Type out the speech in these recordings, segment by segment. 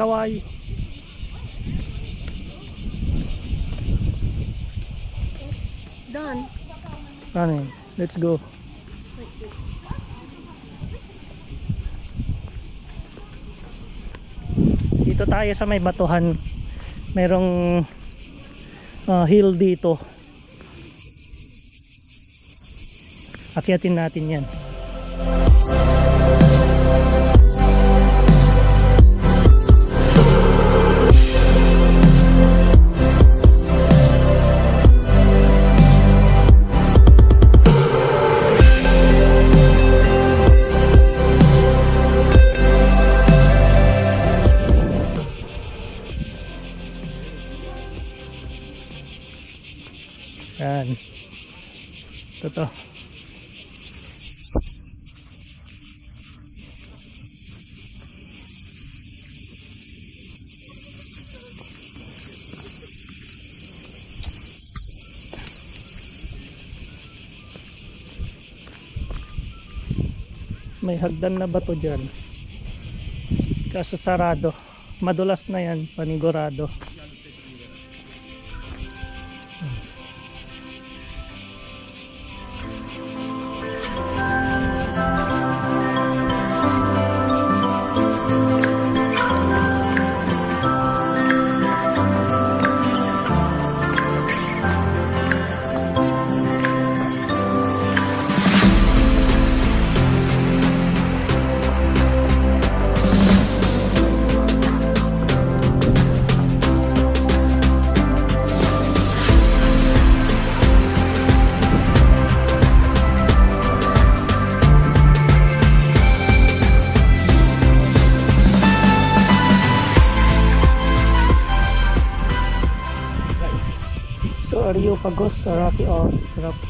Kawaii. Done. Yun? Let's go. Dito tayo sa may batuhan. Merong ah, hill dito. Akyatin natin yan. Yan. To. May hagdan na bato dyan. Kaso sarado. Madulas na yan, panigurado. So, Areopagos, Sarapi, or Sarapi.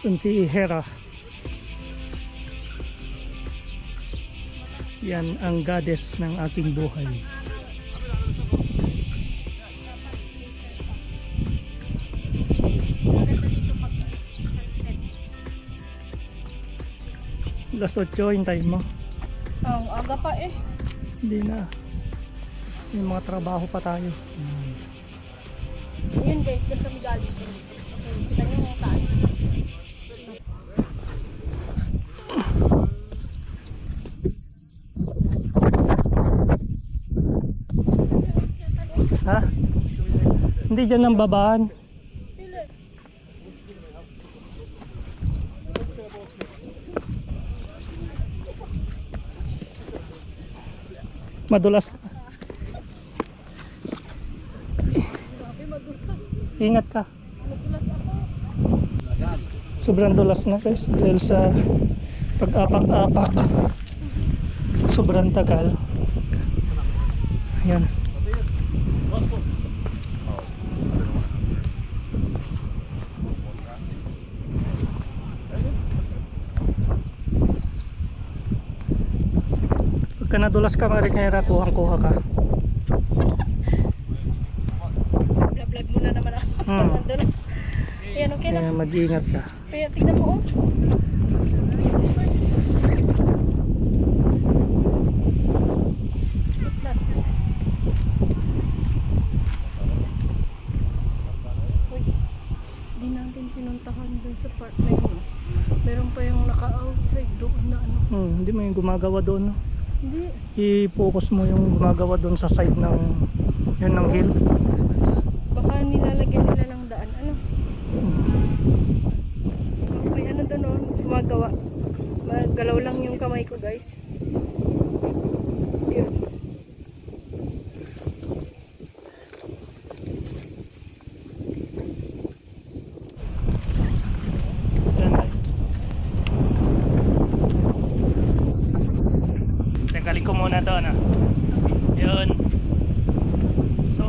Yun si Hera. Yan ang goddess ng ating buhay. Alas 8, hintayin mo. Ang aga pa eh. Hindi na. May mga trabaho pa tayo. Yun guys, doon kami galing. Okay, kita niyo yung taas. Ha? Hindi dyan ang babaan. Madulas. Ingat ka. Sobrang dulas na guys dahil sa pag-apak-apak. Sobrang tagal. Ayan. Pagka nadulas ka, marikera, kuhang-kuha ka. Vlog-vlog muna naman ako. Hmm. Ayan, okay na. Kaya mag-iingat ka. Kaya tignan mo oh. Na. Meron pa yung naka-outside doon na ano. Hmm, hindi mo yung gumagawa doon. no? I-focus mo yung gumagawa doon sa side ng yun ng hill. Baka nilalagyan nila ng daan. Ano? May ano doon oh, gumagawa. Magalaw lang yung kamay ko guys. Yun. Yan, guys. Muna to, ano. Yun. So,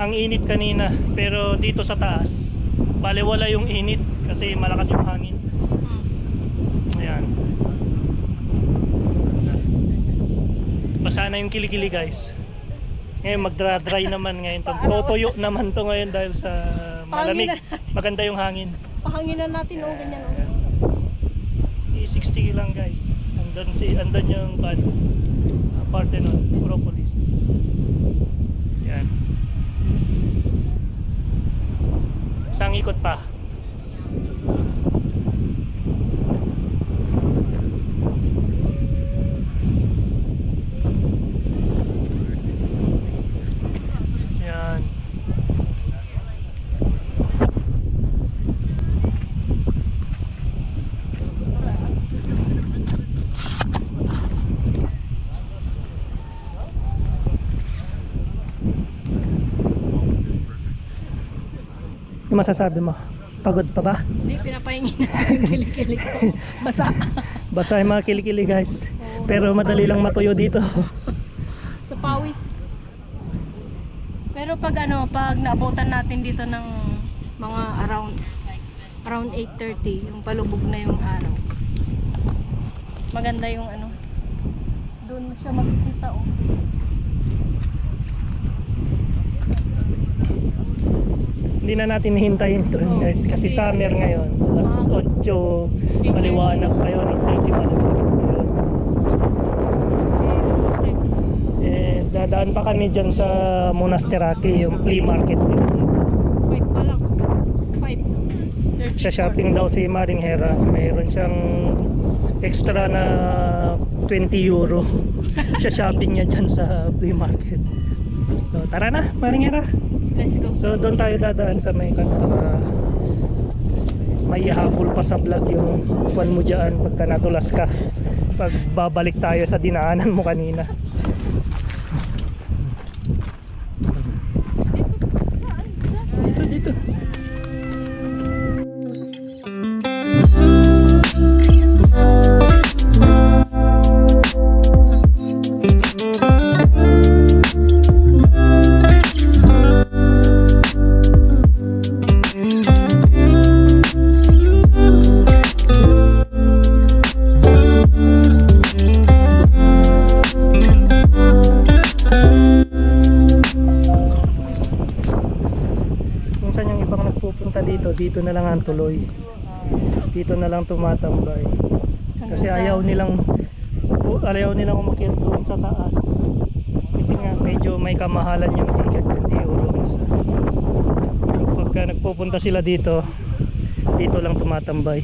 ang init kanina, pero dito sa taas, baliwala yung init kasi malakas yung hangin. Ayan. Basa na yung kilikili guys. Ngayon magdra-dry naman ngayon. to. Totoyo naman to ngayon dahil sa malamig. Maganda yung hangin. Pahanginan natin oh, ganyan oh. E60 lang guys. Andun si andun yung kan parte nun, propolis. Yan. Isang ikot pa. Yan. Yung masasabi mo? Pagod pa ba? Hindi, pinapahingin natin yung kilikili ko. Basa. Basa yung mga kilikili guys. Pero madali lang matuyo dito. Sa pawis. Pero pag ano, pag naabutan natin dito ng mga around around 8.30, yung palubog na yung araw. Maganda yung ano. Doon mo siya makikita oh. Hindi na natin hihintayin ito guys. Kasi summer ngayon. Alas 8 maliwanag pa yun. 8.30 maliwanag pa yun. Eh, dadaan pa kami dyan sa Monasteraki, yung flea market. 5 pa lang. 5. Sa shopping daw si Maring Hera, mayroon siyang extra na 20 euro. Sa shopping niya dyan sa flea market. So, tara na, Maring Hera. Let's go. So doon tayo dadaan sa may kanto para may habol pa sa vlog yung kwan mo dyan pagka natulas ka. Pag babalik tayo sa dinaanan mo kanina. Dito dito dito dito na lang ang tuloy. Dito na lang tumatambay. Kasi ayaw nilang ayaw nilang umakyat doon sa taas. Kasi nga medyo may kamahalan yung ticket 20 euro isa. So, pagka nagpupunta sila dito dito lang tumatambay.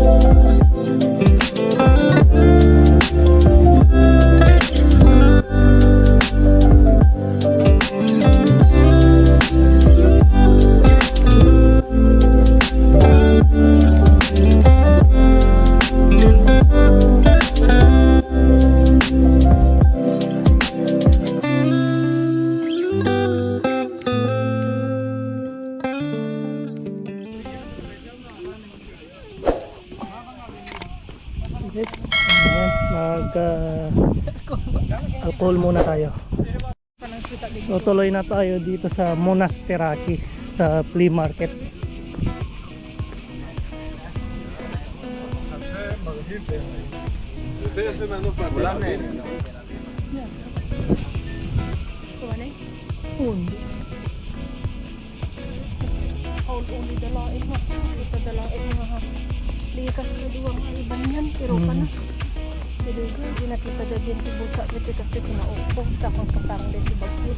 Ayan, alcohol muna tayo. So tuloy na tayo dito sa Monasteraki sa flea market. Dalain mo. Ito dalain mo ha. Likas na duwang iban yan. Pero ka na. Jadi, di na kita jadi si busa. Kasi kasi kinaupo. Sa akong kasarang din si Bagyo.